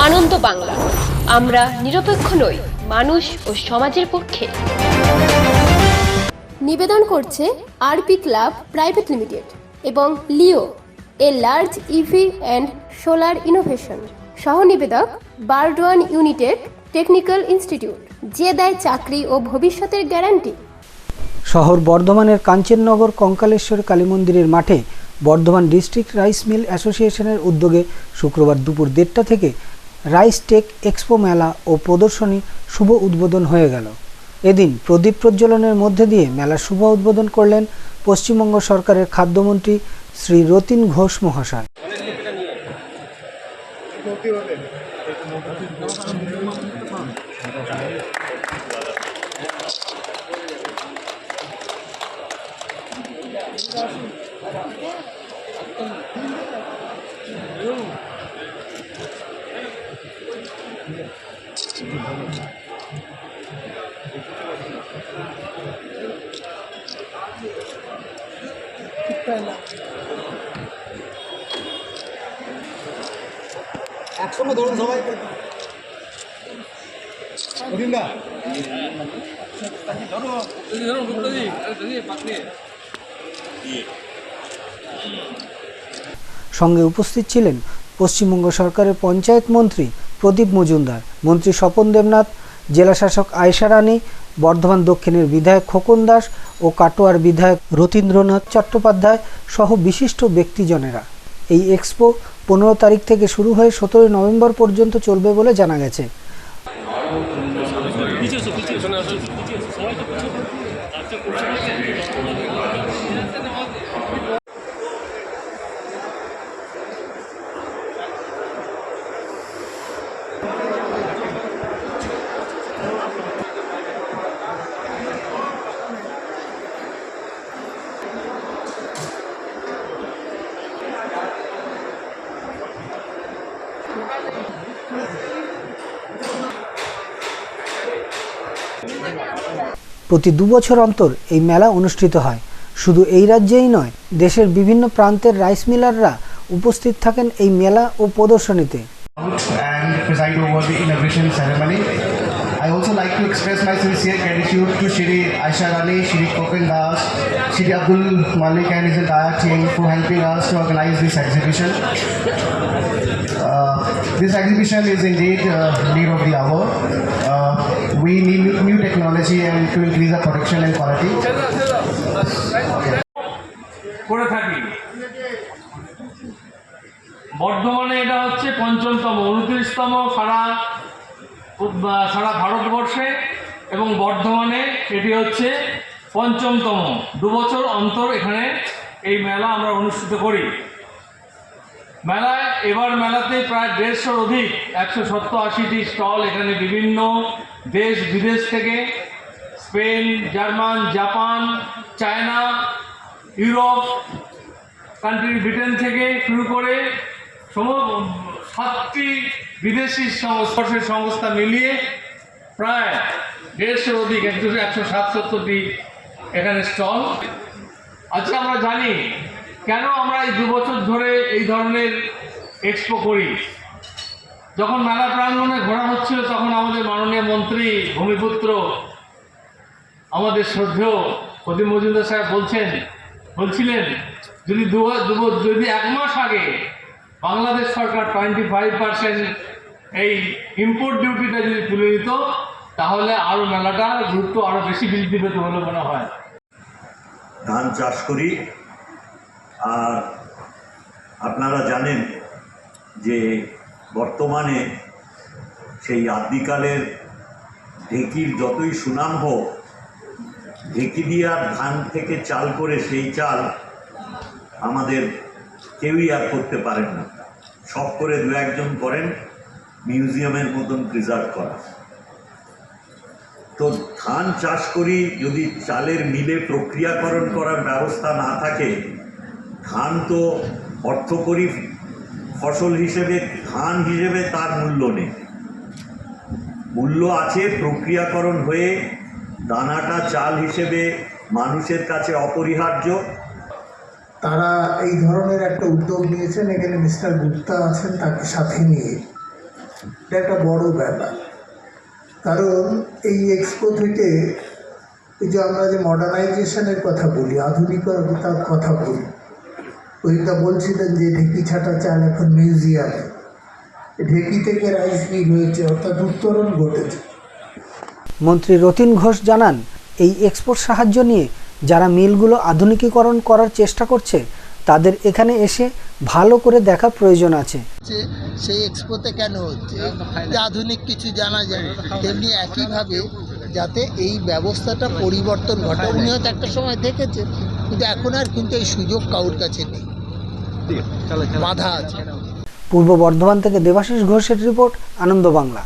আনন্দ বাংলা। আমরা নিরপেক্ষ নই মানুষ ও সমাজের পক্ষে। নিবেদন করছে আরপি ক্লাব প্রাইভেট লিমিটেড এবং Leo a large EV and solar innovation. সহ নিবেদক বারডোয়ান ইউনিটেড টেকনিক্যাল ইনস্টিটিউট যে দেয় চাকরি ও ভবিষ্যতের গ্যারান্টি। শহর বর্ধমানের কাঞ্চননগর কঙ্কালেশ্বর কালী মন্দিরের মাঠে বর্ধমান ডিস্ট্রিক্ট রাইস মিল অ্যাসোসিয়েশনের উদ্যোগে শুক্রবার দুপুর দেড়টা থেকে রাইস টেক এক্সপো মেলা ও প্রদর্শনী শুভ উদ্বোধন হয়ে গেল। এদিন প্রদীপ প্রজ্বলনের মধ্যে দিয়ে মেলা শুভ উদ্বোধন করলেন পশ্চিমবঙ্গ সরকারের খাদ্যমন্ত্রী শ্রী রতিন ঘোষ মহাশয়। একসঙ্গে ধরুন সবাই। অরিন্দা সঙ্গে উপস্থিত ছিলেন পশ্চিমবঙ্গ সরকারের পঞ্চায়েত মন্ত্রী প্রদীপ মজুমদার, মন্ত্রী স্বপন দেবনাথ জেলাশাসক আয়সা রানী, বর্ধমান দক্ষিণের বিধায়ক খোকন দাস ও কাটোয়ার বিধায়ক রতীন্দ্রনাথ চট্টোপাধ্যায় সহ বিশিষ্ট ব্যক্তিজনেরা। এই এক্সপো পনেরো তারিখ থেকে শুরু হয়ে সতেরোই নভেম্বর পর্যন্ত চলবে বলে জানা গেছে। প্রতি দুবছর অন্তর এই মেলা অনুষ্ঠিত হয়। শুধু এই রাজ্যেই নয়, দেশের বিভিন্ন প্রান্তের রাইস মিলাররা উপস্থিত থাকেন এই মেলা ও প্রদর্শনীতে। hand was the inauguration ceremony. I also like to express my sincere gratitude to Shri Aisha Rani, Shri Kopil Das, Shri Abdul Malik and his entire team for helping us to organize this exhibition. Uh, this exhibition is indeed uh, need of the hour. Uh, we need new technology and to increase the production and quality. Okay. বর্ধমানে এটা হচ্ছে পঞ্চমতম, উনত্রিশতম সারা সারা ভারতবর্ষে এবং বর্ধমানে এটি হচ্ছে পঞ্চমতম। দু বছর অন্তর এখানে এই মেলা আমরা অনুষ্ঠিত করি। মেলায় এবার মেলাতে প্রায় দেড়শোর অধিক, একশো সত্তর আশিটি স্টল এখানে বিভিন্ন দেশ বিদেশ থেকে, Spain, German, Japan, China, Europe country Britain থেকে শুরু করে সাতটি বিদেশি সংস্পর্শের সংস্থা মিলিয়ে প্রায় দেড়শোর অধিক, একশো একশো সাতসত্তরটি এখানে স্টল। আজকে আমরা জানি কেন আমরা এই দু বছর ধরে এই ধরনের এক্সপো করি? যখন মেলা প্রাঙ্গণে ঘোরা হচ্ছিল, তখন আমাদের মাননীয় মন্ত্রী, ভূমিপুত্র, আমাদের শ্রদ্ধেয় প্রদীপ মজুমদার সাহেব বলছেন, বলছিলেন, যদি দু- যদি এক মাস আগে বাংলাদেশ সরকার টোয়েন্টি ফাইভ পার্সেন্ট এই ইম্পোর্ট ডিউটিটা যদি তুলে নিত তাহলে আরও মেলাটা গুরুত্ব আরও বেশি বৃদ্ধি পেত বলে মনে হয়। ধান চাষ করি। আর আপনারা জানেন যে বর্তমানে সেই আদিকালের ঢেকির যতই সুনাম হোক, ঢেকি দিয়ে আর ধান থেকে চাল করে সেই চাল আমাদের কেউই আর করতে পারেন না। সব করে দু একজন করেন, মিউজিয়ামের মতন প্রিজার্ভ করা। তো ধান চাষ করি, যদি চালের মিলে প্রক্রিয়াকরণ করার ব্যবস্থা না থাকে, ধান তো অর্থকরী ফসল হিসেবে, ধান হিসেবে তার মূল্য নেই। মূল্য আছে, প্রক্রিয়াকরণ হয়ে দানাটা চাল হিসেবে মানুষের কাছে অপরিহার্য তারা এই ধরনের একটা উদ্যোগ নিয়েছেন, এখানে মিস্টার গুপ্তা আছেন তাকে সাথে নিয়ে। এটা একটা বড় ব্যাপার। কারণ এই এক্সপো থেকে এই যে আমরা যে মডার্নাইজেশনের কথা বলি, আধুনিকতার কথা বলি ওইটা বলছিলেন যে ঢেকি ছাটা চাল এখন মিউজিয়ামে ঢেকি থেকে রাইস মিল হয়েছে, অর্থাৎ উত্তরণ ঘটেছে। মন্ত্রী রতিন ঘোষ জানান, এই এক্সপোর সাহায্য নিয়ে যারা মিলগুলো আধুনিকীকরণ করার চেষ্টা করছে তাদের এখানে এসে ভালো করে দেখা প্রয়োজন আছে। সেই এক্সপোতে কেন হচ্ছে? আধুনিক কিছু জানা যায়। তেমনি একইভাবে যাতে এই ব্যবস্থাটা পরিবর্তন ঘটে। উনি হয়তো একটা সময় দেখেছেন কিন্তু এখন আর কিন্তু এই সুযোগ কাউর কাছে নেই। বাধা আছে। পূর্ব বর্ধমান থেকে দেবাশিস ঘোষের রিপোর্ট আনন্দ বাংলা।